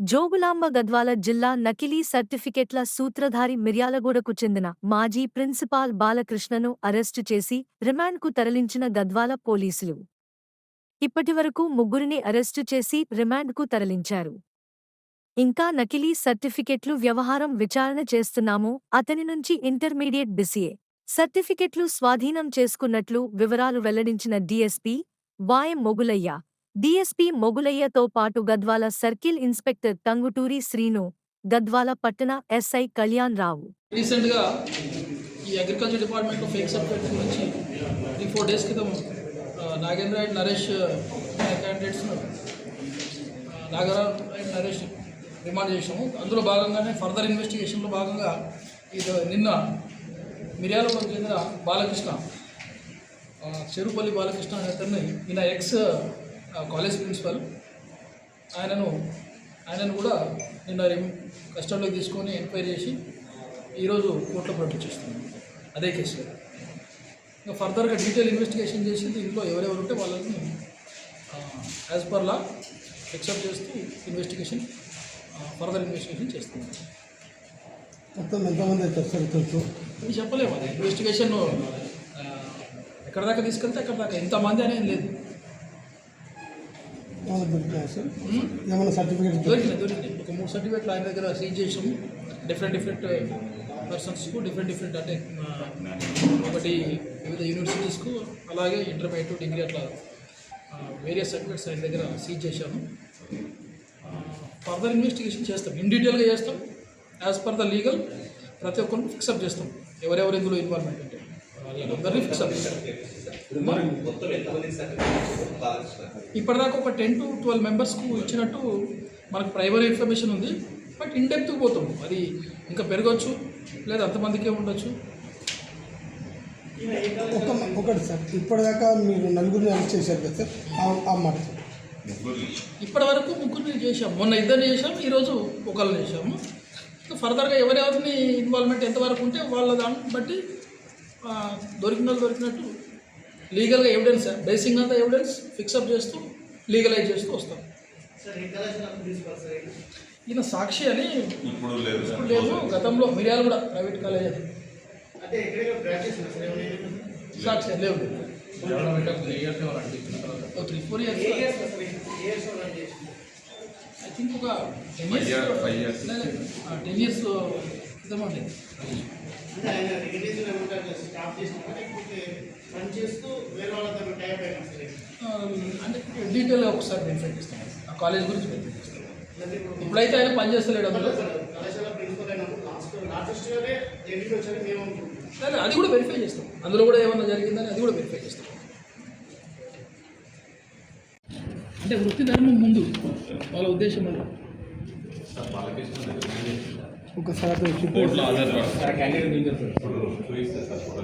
జోగులాంబ గద్వాల జిల్లా నకిలీ సర్టిఫికెట్ల సూత్రధారి మిర్యాలగూడకు చెందిన మాజీ ప్రిన్సిపాల్ బాలకృష్ణను అరెస్టు చేసి రిమాండ్కు తరలించిన గద్వాల పోలీసులు. ఇప్పటివరకు ముగ్గురిని అరెస్టు చేసి రిమాండ్కు తరలించారు. ఇంకా నకిలీ సర్టిఫికెట్లు వ్యవహారం విచారణ చేస్తున్నాము అతని నుంచి ఇంటర్మీడియట్ బిసిఏ. సర్టిఫికెట్లు స్వాధీనం చేసుకున్నట్లు వివరాలు వెల్లడించిన డీఎస్పీ వాయం మొగులయ్య డీఎస్పీ మొగులయ్యతో పాటు గద్వాల సర్కిల్ ఇన్స్పెక్టర్ టంగుటూరి శ్రీను గద్వాల పట్టణ ఎస్ఐ కళ్యాణ్ రావు. రీసెంట్గా ఈ అగ్రికల్చర్ డిపార్ట్మెంట్ ఫేక్ సర్టిఫికేట్స్ గురించి త్రీ ఫోర్ డేస్ క్రితం Nagendra and Naresh candidates Nagaraj and Naresh remand చేసాము అందులో భాగంగానే ఫర్దర్ ఇన్వెస్టిగేషన్లో భాగంగా ఇది నిన్న మిర్యాలలోకి చెందిన బాలకృష్ణ చెరుపల్లి బాలకృష్ణ అనే అతన్ని ఈయన ఎక్స్ కాలేజ్ ప్రిన్సిపల్. ఆయనను ఆయనను కూడా నిన్న కస్టడీలోకి తీసుకొని ఎంక్వైరీ చేసి ఈరోజు కోర్టులో ప్రకటించేస్తున్నాం అదే కేసులో ఇంకా ఫర్దర్గా డీటెయిల్ ఇన్వెస్టిగేషన్ చేసింది ఇంట్లో ఎవరెవరు ఉంటే వాళ్ళని యాజ్ పర్ లా ఎక్సెప్ట్ చేస్తూ ఇన్వెస్టిగేషన్ ఫర్దర్ ఇన్వెస్టిగేషన్ చేస్తున్నాం మొత్తం ఎంతమంది తెలుసు? ఇది చెప్పలేము. అది ఇన్వెస్టిగేషన్ ఎక్కడ దాకా తీసుకెళ్తే అక్కడ దాకా. ఎంతమంది అనేది లేదు. ఏమైనా దొరికినాయా సార్ ఏమైనా సర్టిఫికేట్ దొరికినాయి దొరికినాయి ఒక మూడు సర్టిఫికేట్లు ఆయన దగ్గర సీజ్ చేసాము డిఫరెంట్ డిఫరెంట్ పర్సన్స్కు డిఫరెంట్ డిఫరెంట్ అంటే ఒకటి వివిధ యూనివర్సిటీస్కు అలాగే ఇంటర్మీడియట్ డిగ్రీ అట్లా వేరియస్ సర్టిఫికేట్స్ ఆయన దగ్గర సీజ్ చేశాము ఫర్దర్ ఇన్వెస్టిగేషన్ చేస్తాం. ఇన్ డీటెయిల్గా చేస్తాం. యాజ్ పర్ ద లీగల్ ప్రతి ఒక్కరిని ఫిక్సప్ చేస్తాం. ఎవరెవరు ఇందులో ఇన్వాల్వ్మెంట్ ఉంటే వాళ్ళందరినీ ఫిక్సప్ చేస్తాం ఇప్పటిదాకా ఒక టెన్ టు ట్వెల్వ్ మెంబర్స్కు ఇచ్చినట్టు మనకు ప్రైమరీ ఇన్ఫర్మేషన్ ఉంది. బట్ ఇన్ డెప్త్ పోతాం. అది ఇంకా పెరగవచ్చు లేదా అంతమందికే ఉండొచ్చు. ఒక ఒకటి సార్ ఇప్పటిదాకా మీరు నలుగురిని అరెస్ట్ చేశారు కదా సార్ ఆ- మాట. సార్ ఇప్పటి వరకు ముగ్గురిని చేశాం. మొన్న ఇద్దరిని చేశాం ఈరోజు ఒకళ్ళని చేశాము ఇంకా ఫర్దర్గా ఎవరెవరిని ఇన్వాల్వ్మెంట్ ఎంతవరకు ఉంటే వాళ్ళ దాన్ని బట్టి ఆ, దొరికిన వాళ్ళు దొరికినట్టు లీగల్గా evidence basing the evidence fix up చేస్తూ లీగలైజ్ చేస్తూ వస్తాం. ఈయన సాక్షి అని ఇప్పుడు లేదు ఇప్పుడు లేదు. గతంలో మిర్యాల కూడా ప్రైవేట్ కాలేజ్ అది. సాక్షి లేవు. Three four years. I think ఒక టెన్. ఇయర్స్ టెన్ ఇయర్స్ అంటే ఆయన రిలీజ్లో ఏమంటారు స్టాప్ చేసినా లేకపోతే పని చేస్తూ వేరే వాళ్ళతో టైప్ అయినా సరే? ఆ, అంటే డీటెయిల్గా ఒకసారి వెరిఫై చేస్తాం ఆ కాలేజ్ గురించి వెరిఫై చేస్తాం ఇప్పుడైతే ఆయన పని చేస్తలేడు అందులో. కళాశాల ప్రిన్సిపల్ అయినప్పుడు లాస్ట్ లాస్ట్ ఇయరే జడ్జి వచ్చారు మేము అనుకుంటున్నాం. లేదు, అది కూడా వెరిఫై చేస్తాం. అందులో కూడా ఏమన్నా జరిగిందని అది కూడా వెరిఫై చేస్తాం. అంటే వృత్తి ధర్మం ముందు వాళ్ళ ఉద్దేశం అది ఒకసారి